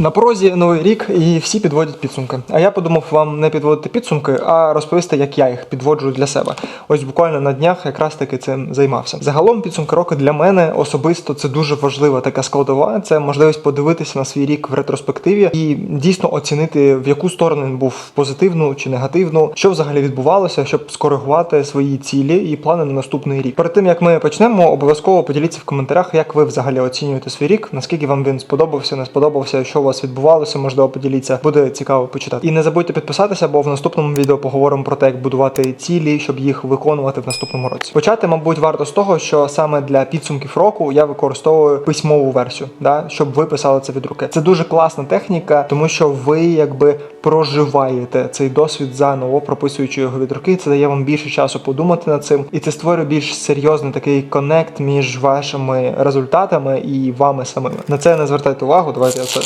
На порозі новий рік і всі підводять підсумки. А я подумав вам не підводити підсумки, а розповісти, як я їх підводжу для себе. Ось буквально на днях якраз таки цим займався. Загалом підсумки року для мене особисто це дуже важлива така складова. Це можливість подивитися на свій рік в ретроспективі і дійсно оцінити, в яку сторону він був позитивну чи негативну, що взагалі відбувалося, щоб скоригувати свої цілі і плани на наступний рік. Перед тим як ми почнемо, обов'язково поділіться в коментарях, як ви взагалі оцінюєте свій рік, наскільки вам він сподобався, не сподобався, що вас відбувалося, можливо, поділіться. Буде цікаво почитати. І не забудьте підписатися, бо в наступному відео поговоримо про те, як будувати цілі, щоб їх виконувати в наступному році. Почати, мабуть, варто з того, що саме для підсумків року я використовую письмову версію, да, щоб ви писали це від руки. Це дуже класна техніка, тому що ви якби проживаєте цей досвід заново, прописуючи його від руки. Це дає вам більше часу подумати над цим, і це створює більш серйозний такий коннект між вашими результатами і вами самими. На це не звертайте увагу. Давайте я це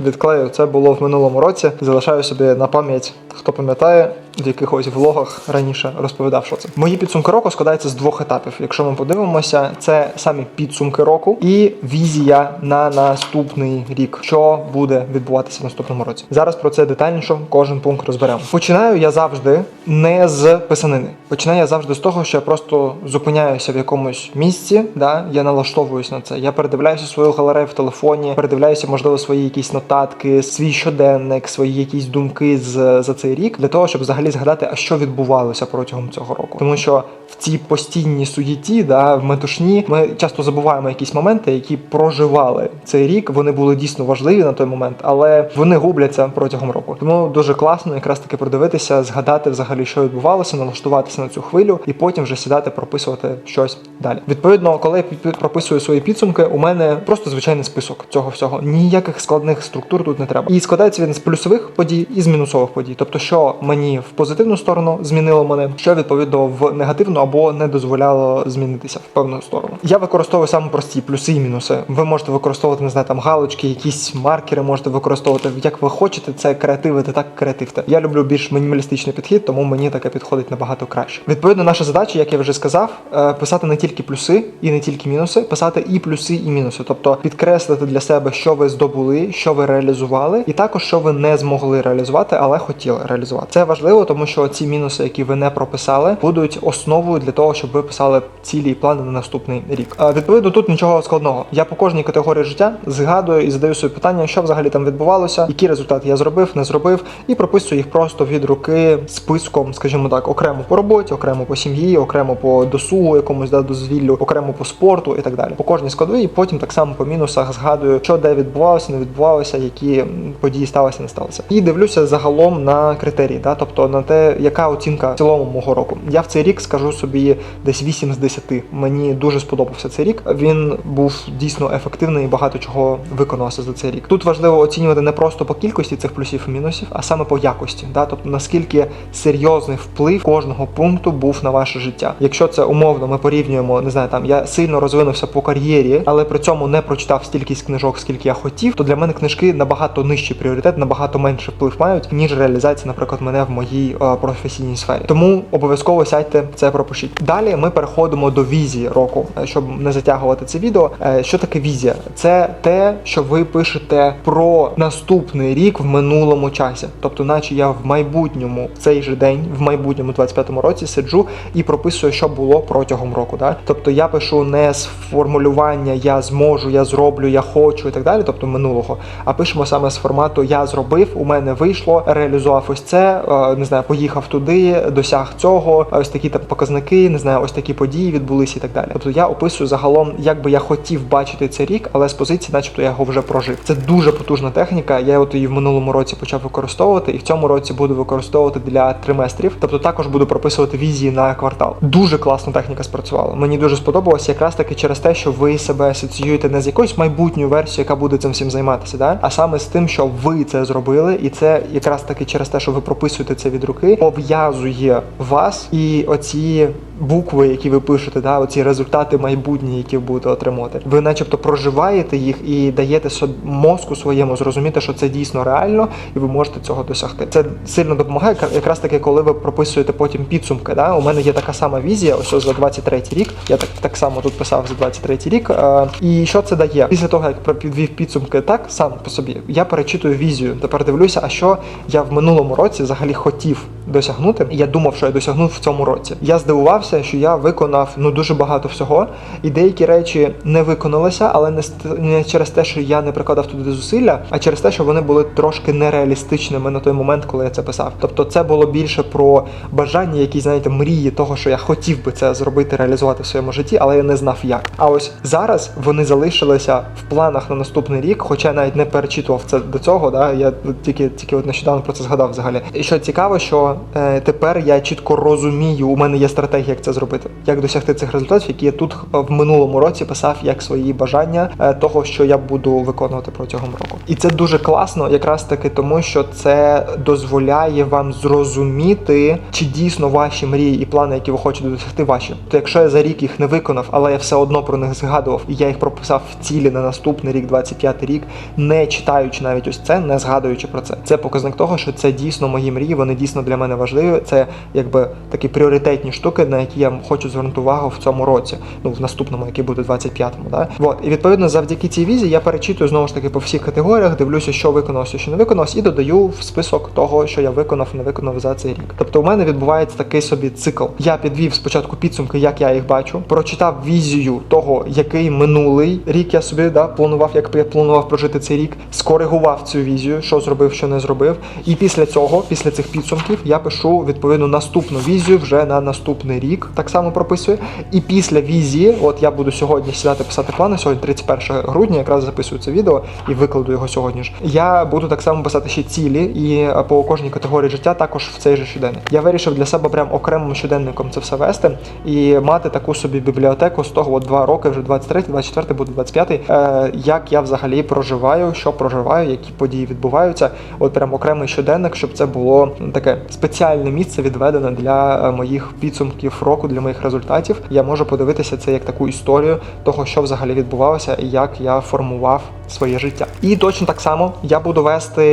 відклею. Це було в минулому році. Залишаю собі на пам'ять, хто пам'ятає. В якихось влогах раніше розповідав, що це мої підсумки року складаються з двох етапів. Якщо ми подивимося, це самі підсумки року і візія на наступний рік, що буде відбуватися в наступному році. Зараз про це детальніше кожен пункт розберемо. Починаю я завжди не з писанини. Починаю я завжди з того, що я просто зупиняюся в якомусь місці. Да, я налаштовуюсь на це. Я передивляюся свою галерею в телефоні, передивляюся, можливо, свої якісь нотатки, свій щоденник, свої якісь думки з за цей рік для того, щоб взагалі згадати, а що відбувалося протягом цього року, тому що в цій постійній суєті, да, в метушні, ми часто забуваємо якісь моменти, які проживали цей рік. Вони були дійсно важливі на той момент, але вони губляться протягом року. Тому дуже класно якраз таки продивитися, згадати взагалі, що відбувалося, налаштуватися на цю хвилю, і потім вже сідати, прописувати щось далі. Відповідно, коли я прописую свої підсумки, у мене просто звичайний список цього всього. Ніяких складних структур тут не треба. І складається він з плюсових подій і з мінусових подій. Тобто, що мені в позитивну сторону змінило мене, що відповідно в негативну або не дозволяло змінитися в певну сторону. Я використовую саме прості плюси і мінуси. Ви можете використовувати не знаю, там галочки, якісь маркери можете використовувати як ви хочете. Це креативити, так креативте. Я люблю більш мінімалістичний підхід, тому мені таке підходить набагато краще. Відповідно, наша задача, як я вже сказав, е, писати не тільки плюси і не тільки мінуси, писати і плюси, і мінуси, тобто підкреслити для себе, що ви здобули, що ви реалізували, і також що ви не змогли реалізувати, але хотіли реалізувати. Це важливо, тому що ці мінуси, які ви не прописали, будуть основою для того, щоб ви писали цілі і плани на наступний рік. Е, Відповідно, тут нічого складного. Я по кожній категорії життя згадую і задаю собі питання, що взагалі там відбувалося, які результати я зробив, не зробив, і прописую їх просто від руки списком, скажімо так, окремо по роботі, окремо по сім'ї, окремо по досугу, якомусь да, дозвіллю, окремо по спорту і так далі. По кожній складовій, і потім так само по мінусах згадую, що де відбувалося, не відбувалося, які події сталися, не сталося. І дивлюся загалом на критерії, да, тобто на те, яка оцінка в цілому мого року. Я в цей рік скажу собі десь 8 з 10. Мені дуже сподобався цей рік. Він був дійсно ефективний і багато чого виконався за цей рік. Тут важливо оцінювати не просто по кількості цих плюсів і мінусів, а саме по якості. Да? Тобто наскільки серйозний вплив кожного пункту був на ваше життя. Якщо це умовно, ми порівнюємо, не знаю, там я сильно розвинувся по кар'єрі, але при цьому не прочитав стільки книжок, скільки я хотів, то для мене книжки набагато нижчий пріоритет, набагато менше вплив мають, ніж реалізація, наприклад, мене в моїй е, професійній сфері. Тому обов'язково сядьте це пропишіть. Далі ми переходимо до візії року, Е, щоб не затягувати це відео. Е, Що таке візія? Це те, що ви пишете про наступний рік в минулому часі. Тобто, наче я в майбутньому в цей же день, в майбутньому 25-му році сиджу і прописую, що було протягом року. Да? Тобто я пишу не з формулювання я зможу, я зроблю, я хочу і так далі, тобто минулого, а пишемо саме з формату я зробив, у мене вийшло, реалізував ось це, е, не знаю, поїхав туди, досяг цього, ось такі там показники, не знаю, ось такі події відбулися і так далі. Тобто я описую загалом, як би я хотів бачити цей рік, але з позиції, начебто, я його вже прожив. Це дуже потужна техніка. Я от її в минулому році почав використовувати, і в цьому році буду використовувати для триместрів. Тобто також буду прописувати візії на квартал. Дуже класна техніка спрацювала. Мені дуже сподобалось, якраз таки через те, що ви себе асоціюєте не з якоюсь майбутньою версією, яка буде цим всім займатися, да? а саме з тим, що ви це зробили, і це якраз таки через те, що ви прописуєте це від руки, пов'язує вас і оці є букви, які ви пишете, да, оці результати майбутні, які ви будете отримувати. Ви, начебто, проживаєте їх і даєте мозку своєму зрозуміти, що це дійсно реально, і ви можете цього досягти. Це сильно допомагає, якраз таки, коли ви прописуєте потім підсумки. Да? У мене є така сама візія, ось ось за 23 рік. Я так, так само тут писав за 23 рік. Е, і що це дає? Після того, як підвів підсумки так сам по собі, я перечитую візію. Тепер дивлюся, а що я в минулому році взагалі хотів досягнути. Я думав, що я досягнув в цьому році. Я здивувався, що я виконав ну дуже багато всього, і деякі речі не виконалися, але не, не через те, що я не прикладав туди зусилля, а через те, що вони були трошки нереалістичними на той момент, коли я це писав. Тобто, це було більше про бажання, які знаєте, мрії того, що я хотів би це зробити, реалізувати в своєму житті, але я не знав як. А ось зараз вони залишилися в планах на наступний рік, хоча я навіть не перечитував це до цього. Да? Я тільки тільки от нещодавно про це згадав взагалі. І що цікаво, що е, тепер я чітко розумію, у мене є стратегія, як це зробити, як досягти цих результатів, які я тут в минулому році писав як свої бажання е, того, що я буду виконувати протягом року. І це дуже класно, якраз таки тому, що це дозволяє вам зрозуміти, чи дійсно ваші мрії і плани, які ви хочете досягти, ваші. То якщо я за рік їх не виконав, але я все одно про них згадував, і я їх прописав в цілі на наступний рік, 25 рік, не читаючи навіть ось це, не згадуючи про це. Це показник того, що це дійсно мої мрії, вони дійсно для мене важливі. Це якби такі пріоритетні штуки, на які я хочу звернути увагу в цьому році, ну в наступному, який буде 25-му. Да? Вот. І відповідно завдяки цій візі я перечитую знову ж таки по всіх категоріях, дивлюся, що виконалося, що не виконалося, і додаю в список того, що я виконав, не виконав за цей рік. Тобто, у мене відбувається такий собі цикл. Я підвів спочатку підсумки, як я їх бачу, прочитав візію того, який минулий рік я собі да, планував, як я планував прожити цей рік, скоригував цю візію, що зробив, що не зробив. І після цього, після цих підсумків, я пишу відповідно наступну візію вже на наступний рік. Так само прописую. І після візії, от я буду сьогодні сідати писати плани. Сьогодні 31 грудня, якраз записую це відео і викладу його сьогодні ж. Я буду так само писати ще цілі і е, по кожній категорії життя також в цей же щоденник. Я вирішив для себе прям окремим щоденником це все вести і мати таку собі бібліотеку з того от два роки, вже 23, 24, буде 25, е, як я взагалі проживаю, що проживаю, які події відбуваються. От прям окремий щоденник, щоб це було таке спеціальне місце відведене для е, моїх підсумків року, для моїх результатів. Я можу подивитися це як таку історію того, що взагалі відбувалося, і як я формував своє життя. І точно так само я буду вести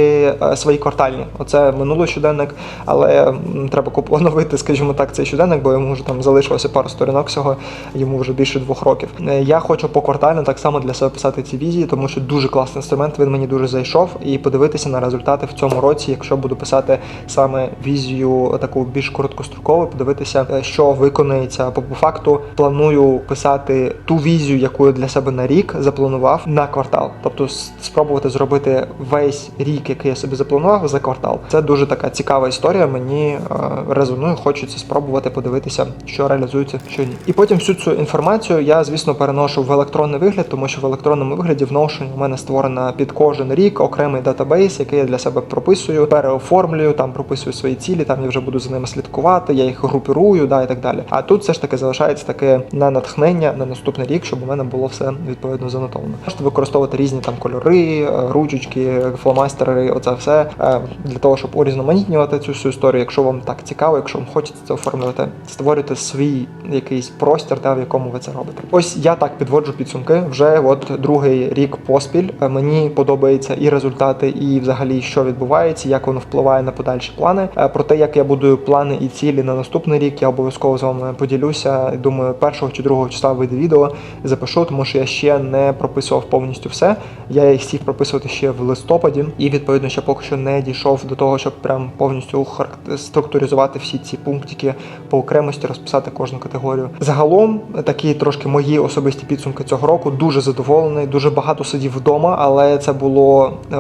е, свої квартальні. Оце минулий щоденник, але треба оновити, скажімо так, цей щоденник, бо йому вже там залишилося пару сторінок всього, йому вже більше двох років. Е, Я хочу поквартально так само для себе писати ці візії, тому що дуже класний інструмент, він мені дуже зайшов, і подивитися на результати в цьому році, якщо буду писати саме візію таку більш короткострокову, подивитися, е, що виконається. По факту планую писати ту візію, яку я для себе на рік запланував на квартал. Тобто спробувати зробити весь рік, який я собі запланував за квартал. Це дуже така цікава історія. Мені е, резонує, хочеться спробувати подивитися, що реалізується, що ні. І потім всю цю інформацію я, звісно, переношу в електронний вигляд, тому що в електронному вигляді в Notion у мене створена під кожен рік окремий датабейс, який я для себе прописую, переоформлюю, там прописую свої цілі, там я вже буду за ними слідкувати, я їх групірую, да і так далі. А тут все ж таки залишається таке на натхнення на наступний рік, щоб у мене було все відповідно занотовано. Можете використовувати різні там кольори, е, ручечки, фломастери, оце все е, для того, щоб урізноманітнювати цю всю історію. Якщо вам так цікаво, якщо вам хочеться це оформлювати, створюйте свій якийсь простір, та в якому ви це робите. Ось я так підводжу підсумки. Вже от другий рік поспіль. Е, Мені подобаються і результати, і взагалі що відбувається, як воно впливає на подальші плани. Про те, як я будую плани і цілі на наступний рік, я обов'язково з вами поділюся. Думаю, першого чи другого числа вийде відео запишу, тому що я ще не прописував повністю все. Я їх сів прописувати ще в листопаді, і відповідно ще поки що не дійшов до того, щоб прям повністю структуризувати всі ці пунктики по окремості, розписати кожну категорію. Загалом такі трошки мої особисті підсумки цього року. Дуже задоволений, дуже багато сидів вдома, але це було е,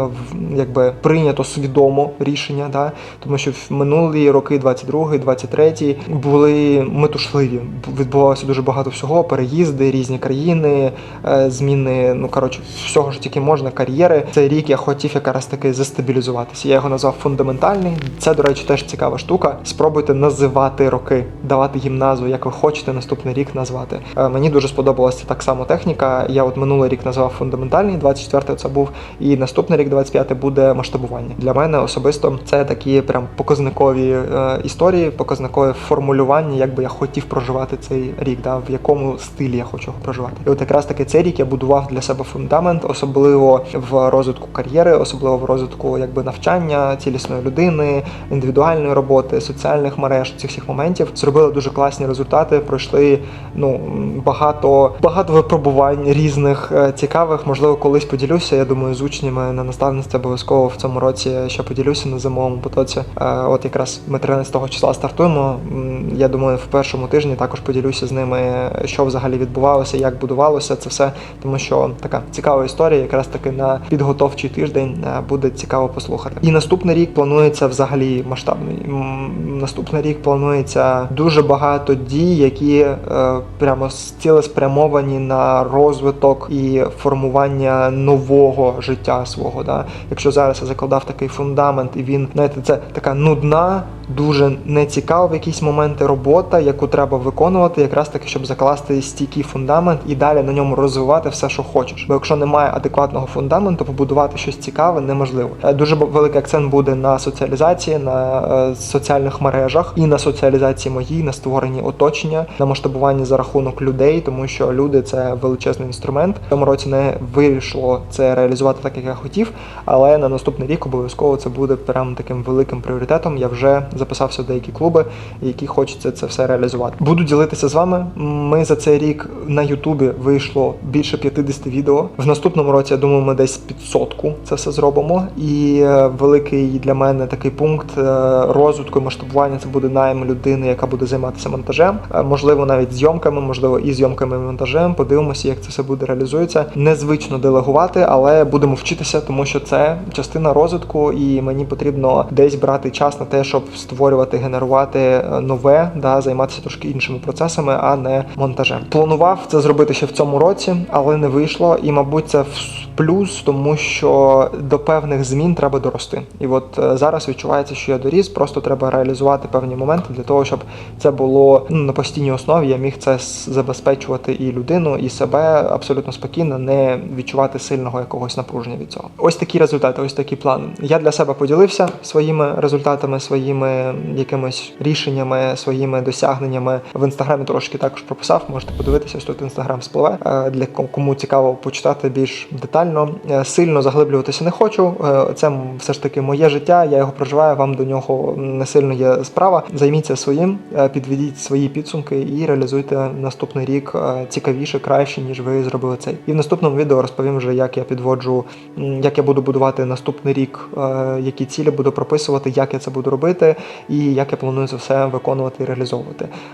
якби прийнято свідомо рішення, да? тому що в минулі роки, 22-й, 23-й, були метушливі. Відбувалося дуже багато всього: переїзди, різні країни, е, зміни. Ну коротше, всього ж тільки можна, кар'єри. Цей рік я хотів якраз таки застабілізуватися. Я його назвав фундаментальний. Це, до речі, теж цікава штука. Спробуйте називати роки, давати їм назву, як ви хочете наступний рік назвати. Е, Мені дуже сподобалася так само техніка. Я от минулий рік назвав фундаментальний, 24-й це був, і наступний рік, 25-й, буде масштабування. Для мене особисто це такі прям показникові е, історії, показникові формулювання, як як би я хотів проживати цей рік, да, в якому стилі я хочу його проживати. І от якраз таки цей рік я будував для себе фундамент, особливо в розвитку кар'єри, особливо в розвитку якби навчання цілісної людини, індивідуальної роботи, соціальних мереж, цих всіх моментів. Зробили дуже класні результати. Пройшли ну багато багато випробувань різних е, цікавих. Можливо, колись поділюся. Я думаю, з учнями на наставництві обов'язково в цьому році ще поділюся на зимовому потоці. Е, От якраз ми 13 числа стартуємо. Я думаю, в першому тижні також поділюся з ними, що взагалі відбувалося, як будувалося це все, тому що така цікава історія, якраз таки на підготовчий тиждень е, буде цікаво послухати. І наступний рік планується взагалі масштабний. Наступний рік планується дуже багато дій, які е, прямо цілеспрямовані на розвиток і формування нового життя свого. Да? Якщо зараз я закладав такий фундамент, і він, знаєте, це така нудна, дуже нецікава в якісь моменти робота, яку треба виконувати, якраз таки, щоб закласти стійкий фундамент і далі на ньому розвивати все, що хочеш. Бо якщо немає адекватного фундаменту, побудувати щось цікаве неможливо. Е, Дуже великий акцент буде на соціалізації, на е, соціальних мережах і на соціалізації моїй, на створенні оточення, на масштабуванні за рахунок людей, тому що люди це величезний інструмент. В цьому році не вийшло це реалізувати так, як я хотів, але на наступний рік обов'язково це буде прям таким великим пріоритетом. Я вже записався в деякі клуби, які хочеться це все реалізувати. Буду ділитися з вами. Ми за цей рік на Ютубі вийшло більше 50 відео. В наступному році я думаю, ми десь під сотку це все зробимо. І е, великий для мене такий пункт е, розвитку і масштабування це буде найм людини, яка буде займатися монтажем. Е, Можливо, навіть зйомками, можливо, і зйомками і монтажем. Подивимося, як це все буде реалізується. Незвично делегувати, але будемо вчитися, тому що це частина розвитку, і мені потрібно десь брати час на те, щоб створювати, генерувати нове, да, займатися трошки іншими процесами, а не монтажем. Планував це зробити ще в цьому році, але не вийшло. І, мабуть, це в плюс, тому що до певних змін треба дорости. І от е, зараз відчувається, що я доріс, просто треба реалізувати певні моменти для того, щоб це було ну, на постійній основі. Я міг це забезпечувати і людину, і себе абсолютно спокійно, не відчувати сильного якогось напруження від цього. Ось такі результати, ось такі плани. Я для себе поділився своїми результатами, своїми якимись рішеннями, своїми досягненнями. В інстаграмі трошки також прописав. Можете подивитися, ось тут інстаграм спливе. Е, Для ком- кому цікаво почитати більш детально. Е, Сильно заглиблюватися не хочу. Е, Це все ж таки моє життя. Я його проживаю. Вам до нього не сильно є справа. Займіться своїм, підведіть свої підсумки і реалізуйте наступний рік цікавіше, краще ніж ви зробили цей. І в наступному відео розповім вже, як я підводжу, як я буду будувати наступний рік, які цілі буду прописувати, як я це буду робити, і як я планую це все виконувати і реалізовувати.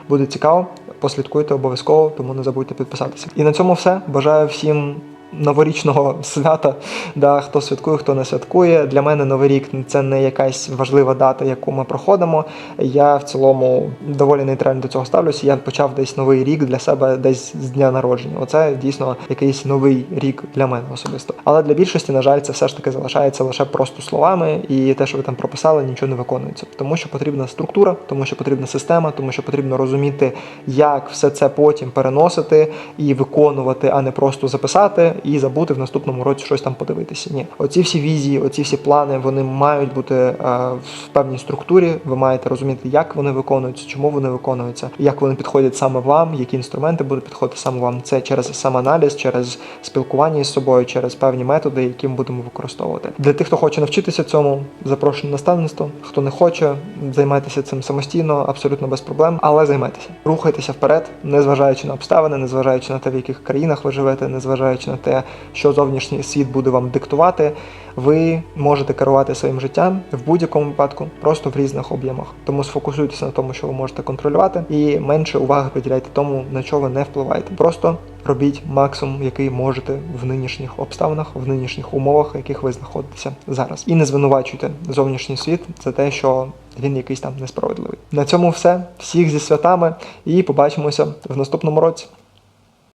Буде цікаво, послідкуйте обов'язково, тому не забудьте підписатися. І на цьому все. Бажаю всім. Новорічного свята, да, хто святкує, хто не святкує. Для мене Новий рік це не якась важлива дата, яку ми проходимо. Я в цілому доволі нейтрально до цього ставлюся. Я почав десь новий рік для себе десь з дня народження. Оце дійсно якийсь новий рік для мене особисто. Але для більшості, на жаль, це все ж таки залишається лише просто словами, і те, що ви там прописали, нічого не виконується. Тому що потрібна структура, тому що потрібна система, тому що потрібно розуміти, як все це потім переносити і виконувати, а не просто записати і забути в наступному році щось там подивитися. Ні, оці всі візії, оці всі плани, вони мають бути е, в певній структурі. Ви маєте розуміти, як вони виконуються, чому вони виконуються, як вони підходять саме вам, які інструменти будуть підходити саме вам. Це через самоаналіз, через спілкування із собою, через певні методи, які ми будемо використовувати. Для тих, хто хоче навчитися цьому, запрошую на наставництво. Хто не хоче, займайтеся цим самостійно, абсолютно без проблем, але займайтеся. Рухайтеся вперед, незважаючи на обставини, незважаючи на те, в яких країнах ви живете, незважаючи на те, що зовнішній світ буде вам диктувати. Ви можете керувати своїм життям в будь-якому випадку, просто в різних об'ємах. Тому сфокусуйтеся на тому, що ви можете контролювати, і менше уваги приділяйте тому, на що ви не впливаєте. Просто робіть максимум, який можете в нинішніх обставинах, в нинішніх умовах, в яких ви знаходитеся зараз. І не звинувачуйте зовнішній світ за те, що він якийсь там несправедливий. На цьому все. Всіх зі святами і побачимося в наступному році.